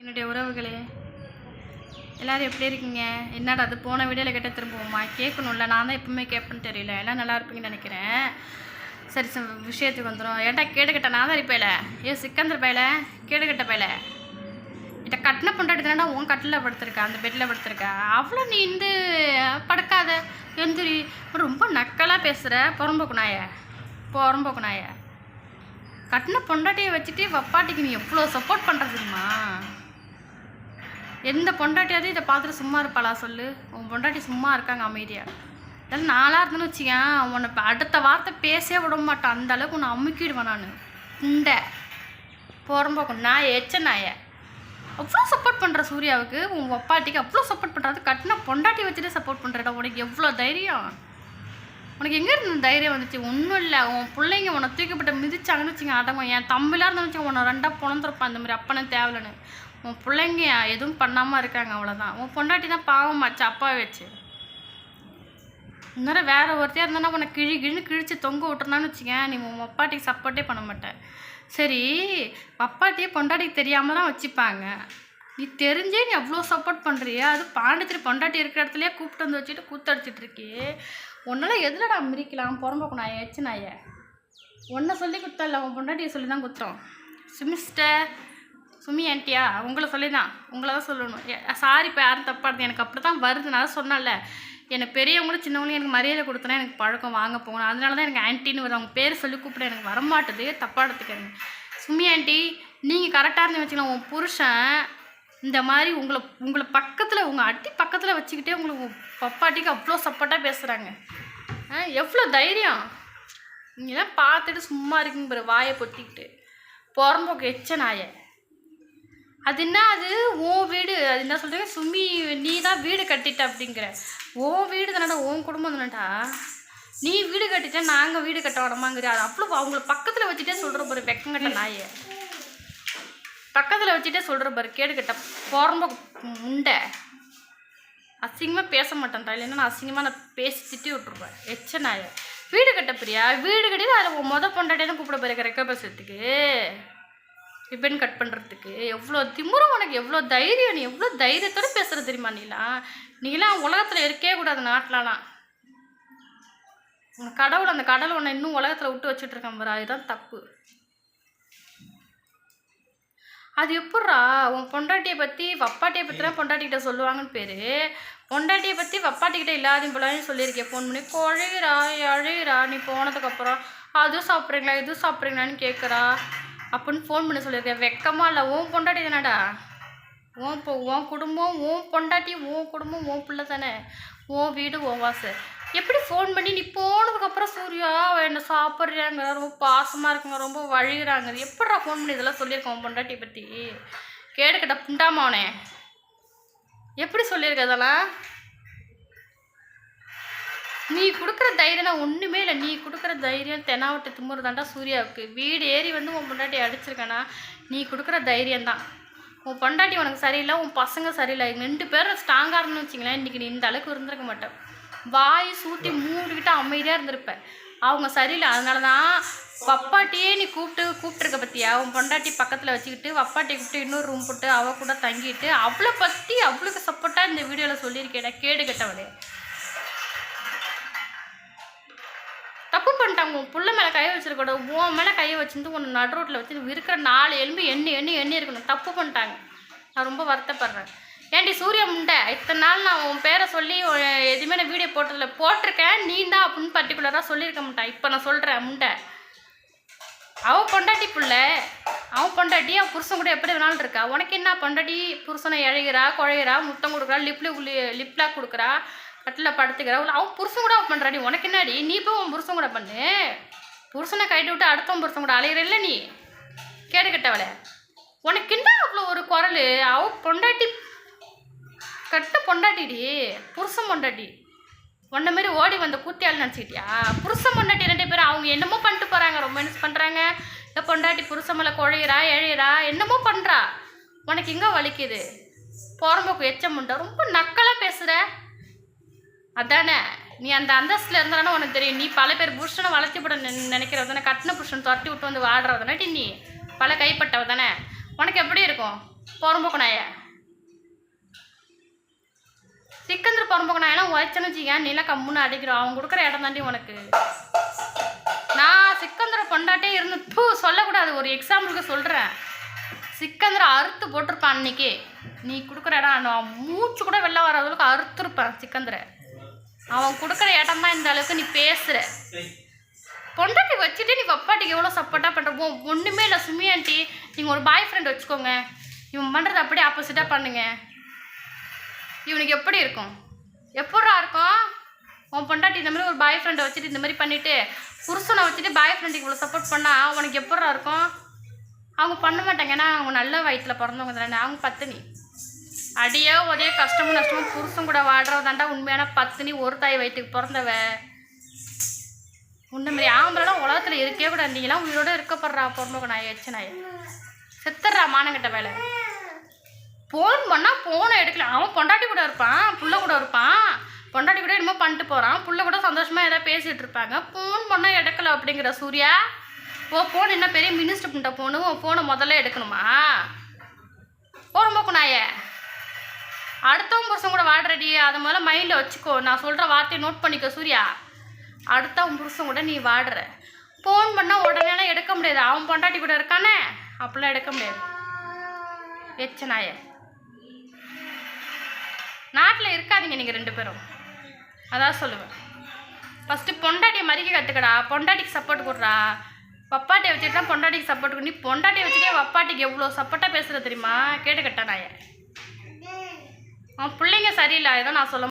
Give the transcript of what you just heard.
என்னுடைய உறவுகளே எல்லோரும் எப்படி இருக்கீங்க? என்னடா அது? போன வீடியோவில் கேட்ட திரும்புவோமா? கேட்கணும்ல. நான் தான் எப்பவுமே கேட்பேன்னு தெரியல. எல்லாம் நல்லா இருப்பீங்கன்னு நினைக்கிறேன். சரி சரி விஷயத்துக்கு வந்துடும் ஏன்டா கேட்டுக்கிட்ட நான் தான் இருப்பேல ஏ சிக்கந்தர் பையல? கேட்டுக்கிட்ட பையல? இட்ட கட்டின பொண்டாட்டி தானடா உன் கட்டில் படுத்திருக்கா? அந்த பெட்டில் படுத்திருக்கா? அவ்வளோ நீ இந்த படுக்காத. எந்திரி. ரொம்ப நக்கலாக பேசுகிற புறம்போக்கு நாய நாய கட்டின பொண்டாட்டியை வச்சுட்டு வப்பாட்டிக்கு நீ எவ்வளோ சப்போர்ட் பண்ணுறதுமா எந்த பொண்டாட்டியாவது இதை பார்த்துட்டு சும்மா இருப்பாளா சொல்லு? உன் பொண்டாட்டி சும்மா இருக்காங்க அமைதியாக இதெல்லாம் நாளாக இருந்தேன்னு வச்சுக்கேன் உன்னை அடுத்த வார்த்தை பேசவே விட மாட்டான். அந்த அளவுக்கு உன்னை அமுக்கிடுவேன் நான். இந்த போகிறம்போக்கும் நாய எச்ச நாய. அவ்வளோ சப்போர்ட் பண்ணுற சூர்யாவுக்கு உன் ஒப்பாட்டிக்கு அவ்வளோ சப்போர்ட் பண்ணுறது கட்டின பொண்டாட்டி வச்சுட்டு சப்போர்ட் பண்ணுறடா உனக்கு எவ்வளோ தைரியம்? உனக்கு எங்கே இருந்து தைரியம் வந்துச்சு? ஒன்றும் இல்லை. உன் பிள்ளைங்க உன்னை தூக்கிப்பட்டு மிதிச்சாங்கன்னு வச்சுங்க அடங்கும். என் தம்பிலாம் இருந்தாலும் வச்சுங்க உன்னை ரெண்டாக பிறந்திருப்பான் இந்த மாதிரி அப்பனே தேவலன்னு. உன் பிள்ளைங்க எதுவும் பண்ணாமல் இருக்காங்க அவ்வளோதான் உன் பொண்டாட்டி தான் பாவமாச்சு அப்பா வச்சு. இன்னும் வேறு ஒருத்தையாக இருந்தானா உன்னை கிழி கிழின்னு கிழிச்சு தொங்க விட்டுருந்தான்னு வச்சுக்கேன். நீ உன் அப்பாட்டிக்கு சப்போர்ட்டே பண்ண மாட்டேன். சரி அப்பாட்டியே பொண்டாட்டிக்கு தெரியாமல் தான் வச்சுப்பாங்க. நீ தெரிஞ்சே நீ அவ்வளோ சப்போர்ட் பண்ணுறிய அது பாண்டிச்சேரி பொண்டாட்டி இருக்கிற இடத்துலையே கூப்பிட்டு வந்து வச்சுட்டு கூத்தடிச்சிட்டு இருக்கியே உன்னால எதுலடா மிரிக்கலாம் புறம்போக்கு நாய எச்சு நாய உன்னை சொல்லி குத்தல உன் பொண்டாட்டியை சொல்லி தான் குத்துறோம் சிமிஸ்டர் சுமி ஆண்டியா உங்களை சொல்லி தான் உங்களை தான் சொல்லணும். சாரி இப்போ யாரும் தப்பாக எனக்கு அப்படி தான் வருது நான் சொன்னல சொன்னேன்ல. எனக்கு பெரியவங்களும் சின்னவங்களும் எனக்கு மரியாதை கொடுத்தனா எனக்கு பழக்கம் வாங்க போகணும். அதனால தான் எனக்கு ஆன்ட்டின்னு வரும். அவங்க பேர் சொல்லி கூப்பிட எனக்கு வரமாட்டுது. தப்பாக எடுத்துக்கிறேங்க சுமி ஆண்டி நீங்கள் கரெக்டாக இருந்து வச்சுக்கலாம் உன் புருஷன் இந்த மாதிரி உங்களை உங்களை பக்கத்தில் உங்கள் அட்டி பக்கத்தில் வச்சுக்கிட்டே உங்களுக்கு பப்பாட்டிக்கு அவ்வளோ சப்போர்ட்டாக பேசுகிறாங்க எவ்வளோ தைரியம்? நீங்களாம் பார்த்துட்டு சும்மா இருக்குங்க பாரு வாயை பொத்திக்கிட்டு. புறம்போக்கு எச்ச நாயை. அது என்ன அது உன் வீடு. அது என்ன சொல்கிறீங்க சுமி நீ தான் வீடு கட்டிட்ட அப்படிங்கிற. உன் வீடு தானடா உன் குடும்பம் தானடா. நீ வீடு கட்டிட்ட நாங்கள் வீடு கட்ட விடமாங்கிற அது அவ்வளோ அவங்கள பக்கத்தில் வச்சுட்டே சொல்கிற பாரு வெக்கங்கட்ட நாயை. பக்கத்தில் வச்சுட்டே சொல்கிற பாரு கேடு கட்ட புறம்ப முண்டை. அசிங்கமாக பேச மாட்டேன்டா இல்லைன்னா நான் அசிங்கமாக நான் பேசி திட்டி விட்ருப்பேன் எச்ச நாயை. வீடு கட்ட பிரியா? வீடு கட்டிட்டு அதில் மொதல் பொண்டாட்டியே கூப்பிட போயிருக்க ரெக்க ரிப்பன் கட் பண்ணுறதுக்கு எவ்வளோ திமுறம் உனக்கு எவ்வளோ தைரியம் நீ எவ்வளோ தைரியத்தோட பேசுகிற தெரியுமா நீலாம் நீலாம் உலகத்தில் இருக்கவே கூடாது நாட்டிலலாம். உன் கடவுள் அந்த கடவுள் உன்னை இன்னும் உலகத்தில் விட்டு வச்சுட்ருக்கேன் இருக்கான் பாரு அதுதான் தப்பு. அது எப்பட்றா? உன் பொண்டாட்டியை பற்றி வப்பாட்டியை பற்றி தான் பொண்டாட்டிக்கிட்ட சொல்லுவாங்கன்னு பேர். பொண்டாட்டியை பற்றி வப்பாட்டிக்கிட்ட இல்லாதையும் போலான்னு சொல்லியிருக்கேன் ஃபோன் பண்ணி கொழையிறா அழையிறா நீ போனதுக்கப்புறம் அதுவும் சாப்பிட்றீங்களா இதுவும் சாப்பிட்றீங்களான்னு கேட்குறா அப்படின்னு ஃபோன் பண்ணி சொல்லியிருக்கேன் வெக்கமா இல்லை உன் பொண்டாட்டி தானடா? உன் இப்போ உன் குடும்பம் உன் பொண்டாட்டி உன் குடும்பம் உன் பிள்ளை தானே? உன் வீடு உன் வாசு எப்படி ஃபோன் பண்ணி நீ போனதுக்கப்புறம் சூர்யா என்ன சாப்பிட்றாங்க ரொம்ப பாசமாக இருக்குங்க ரொம்ப வழிகிறாங்க எப்படா ஃபோன் பண்ணி இதெல்லாம் சொல்லியிருக்கேன் உன் பொண்டாட்டியை பற்றி கேடுக்கட்ட புண்டாமாவனே எப்படி சொல்லியிருக்க இதெல்லாம்? நீ கொடுக்குற தைரியம்னா ஒன்றுமே இல்லை. நீ கொடுக்குற தைரியம் தெனாவட்டு தும்முறு தாண்டா சூர்யாவுக்கு. வீடு ஏறி வந்து உன் பொண்டாட்டி அடிச்சிருக்கனா? நீ கொடுக்குற தைரியம் தான் உன் பொண்டாட்டி உனக்கு சரியில்லை உன் பசங்க சரியில்லை. ரெண்டு பேரும் ஸ்ட்ராங்காக இருந்துன்னு வச்சிங்களேன் இன்றைக்கி நீ இந்த அளவுக்கு இருந்திருக்க மாட்டேன். வாய் சூட்டி மூடிக்கிட்டு அமைதியாக இருந்திருப்ப அவங்க சரியில்லை அதனால தான் வப்பாட்டியே நீ கூப்பிட்டு கூப்பிட்டுருக்க பற்றியா உன் பொண்டாட்டி பக்கத்தில் வச்சுக்கிட்டு வப்பாட்டி கூப்பிட்டு இன்னொரு ரூம் போட்டு அவள் கூட தங்கிட்டு அவளை பற்றி அவளுக்கு சப்போர்ட்டாக இந்த வீடியோவில் சொல்லியிருக்கேடா கேடு கெட்டவளே தப்பு பண்ணிட்டாங்க. உன் புள்ள மேலே கையை வச்சிருக்கூடாது உன் மேலே கையை வச்சுருந்து உன்னை நடு ரோட்டில் வச்சு இருக்கிற நாலு எலும்பு எண்ணி எண்ணி எண்ணி இருக்கணும். தப்பு பண்ணிட்டாங்க. நான் ரொம்ப வருத்தப்படுறேன். ஏன்டி சூரிய முண்டை இத்தனை நாள் நான் உன் பேரை சொல்லி எதுவுமே நான் வீடியோ போட்டதில்ல. போட்டிருக்கேன். நீ தான் அப்படின்னு பர்டிகுலராக சொல்லியிருக்க மாட்டான் இப்போ நான் சொல்கிறேன் முண்டை. அவன் பொண்டாட்டி பிள்ளை அவன் பொண்டாட்டி அவன் புருஷன் கூட எப்படி வேணாலும் இருக்கா? உனக்கு என்ன பொண்டாட்டி புருஷனை இழைகிறா குழையிறா முத்தம் கொடுக்குறா லிப்ல லிப்லாக் கொடுக்குறா? கட்டில் படுத்துக்கிறா உள்ள அவன் புருஷன் கூட பண்ணுறாடி உனக்கு என்னடி? நீ போய் உன் புருஷன் கூட பண்ணு. புருஷனை கைட்டு விட்டு அடுத்தவன் புருஷன் கூட அலையிறல்ல நீ? கேடு கட்டவளே. உனக்கு என்ன அவ்வளோ ஒரு குரல்? அவ பொண்டாட்டி கட்ட பொண்டாட்டிடி. புருஷன் பொண்டாட்டி. உன்ன மாதிரி ஓடி வந்த கூத்தியால் நினச்சிக்கிட்டியா? புருஷன் பொண்டாட்டி ரெண்டு பேரும் அவங்க என்னமோ பண்ணிட்டு போகிறாங்க ரொம்ப மிஸ் பண்ணுறாங்க இந்த பொண்டாட்டி புருஷன் மேலே குழையிறா எழையிறா என்னமோ பண்ணுறா உனக்கு எங்கே வலிக்குது? போகிறம்போக்கு எச்சம் உண்டா? ரொம்ப நக்கலாக பேசுகிற அதானே? நீ அந்த அந்தஸ்தில் இருந்தானே உனக்கு தெரியும். நீ பல பேர் புருஷனை வளர்த்தி விட நினைக்கிறவ தானே கட்டின புருஷன் தொட்டி விட்டு வந்து வாடுறவ தானே நீ? பல கைப்பட்டவ தானே உனக்கு எப்படி இருக்கும்? புறம்போக்கு நாய. சிக்கந்தர் புறம்போக்கு நாயெல்லாம் உழைச்சேன்னு வச்சுக்க நீலாம் கம்முன்னு அடிக்கிறோம்? அவன் கொடுக்குற இடம் தாண்டி உனக்கு. நான் சிக்கந்தர பொண்டாட்டே இருந்து தூ சொல்லக்கூடாது. ஒரு எக்ஸாம்பிளுக்கு சொல்கிறேன் சிக்கந்தரை அறுத்து போட்டிருப்பான் அன்னைக்கு. நீ கொடுக்குற இடம் நான் மூச்சு கூட வெளில வர அளவுக்கு அறுத்துருப்பேன் சிக்கந்தரை. அவன் கொடுக்குற இடம் தான் இந்த அளவுக்கு நீ பேசுகிற பொண்டாட்டி வச்சுட்டு நீ பப்பாட்டிக்கு எவ்வளோ சப்போர்ட்டாக பண்ணுறோம் ஒன்றுமே இல்லை சுமி ஆண்டி நீங்கள் ஒரு பாய் ஃப்ரெண்ட் வச்சுக்கோங்க. இவன் பண்ணுறது அப்படியே ஆப்போசிட்டாக பண்ணுங்க. இவனுக்கு எப்படி இருக்கும்? எப்படா இருக்கும்? உன் பொண்டாட்டி இந்த மாதிரி ஒரு பாய் ஃப்ரெண்டை வச்சுட்டு இந்த மாதிரி பண்ணிவிட்டு புருஷனை வச்சுட்டு பாய் ஃப்ரெண்டுக்கு இவ்வளோ சப்போர்ட் பண்ணால் உனக்கு எப்படா இருக்கும்? அவங்க பண்ண மாட்டாங்க. ஏன்னா அவங்க நல்ல வயிற்றில் பிறந்தவங்க தானே. அவங்க பத்தினி அடியோ ஒரே கஷ்டமும் நஷ்டமும் புருஷன் கூட வாடுறதாண்டா உண்மையான பத்தினி ஒரு தாய் வயிற்றுக்கு பிறந்தவ. உன்ன மாதிரி உலகத்தில் இருக்கே கூட நீங்களாம் உயிரோட இருக்கப்படுறா பொண்ணு நாய் வச்சு நாய் செத்துடுறா மானங்கிட்ட வேலை ஃபோன் பண்ணால் ஃபோனை எடுக்கல. அவன் பொண்டாட்டி கூட இருப்பான் புள்ள கூட இருப்பான். பொண்டாட்டி கூட என்னமோ பண்ணிட்டு போகிறான் புள்ள கூட சந்தோஷமாக ஏதாவது பேசிகிட்டு இருப்பாங்க. ஃபோன் பண்ணால் எடுக்கல அப்படிங்கிற சூர்யா. ஓ ஃபோன் என்ன பெரிய மினிஸ்டர் பண்ணிட்ட ஃபோனு உன் ஃபோனை முதல்ல எடுக்கணுமா? போகிறோம்போக்கு நாயே அடுத்தவங்க புருஷன் கூட வாடுறடி. அதை முதல்ல மைண்டில் வச்சுக்கோ. நான் சொல்கிற வார்த்தையை நோட் பண்ணிக்கோ சூர்யா. அடுத்தவன் புருஷன் கூட நீ வாடுற. ஃபோன் பண்ணால் உடனேலாம் எடுக்க முடியாது. அவன் பொண்டாட்டி கூட இருக்கானே? அப்படிலாம் எடுக்க முடியாது. எச்சனாய நாட்டில் இருக்காதீங்க நீங்கள் ரெண்டு பேரும். அதான் சொல்லுவேன். ஃபஸ்ட்டு பொண்டாட்டியை மறிக்க கற்றுக்கடா பொண்டாட்டிக்கு சப்போர்ட் கொடுறா. பப்பாட்டியை வச்சுட்டு தான் பொண்டாட்டிக்கு சப்போர்ட் நீ பொண்டாட்டியை வச்சுட்டே வப்பாட்டிக்கு எவ்வளோ சப்போர்ட்டாக பேசுகிற தெரியுமா? கேட்டுக்கட்டா நாய அவன் பிள்ளைங்க சரியில்லை ஏதோ நான் சொல்ல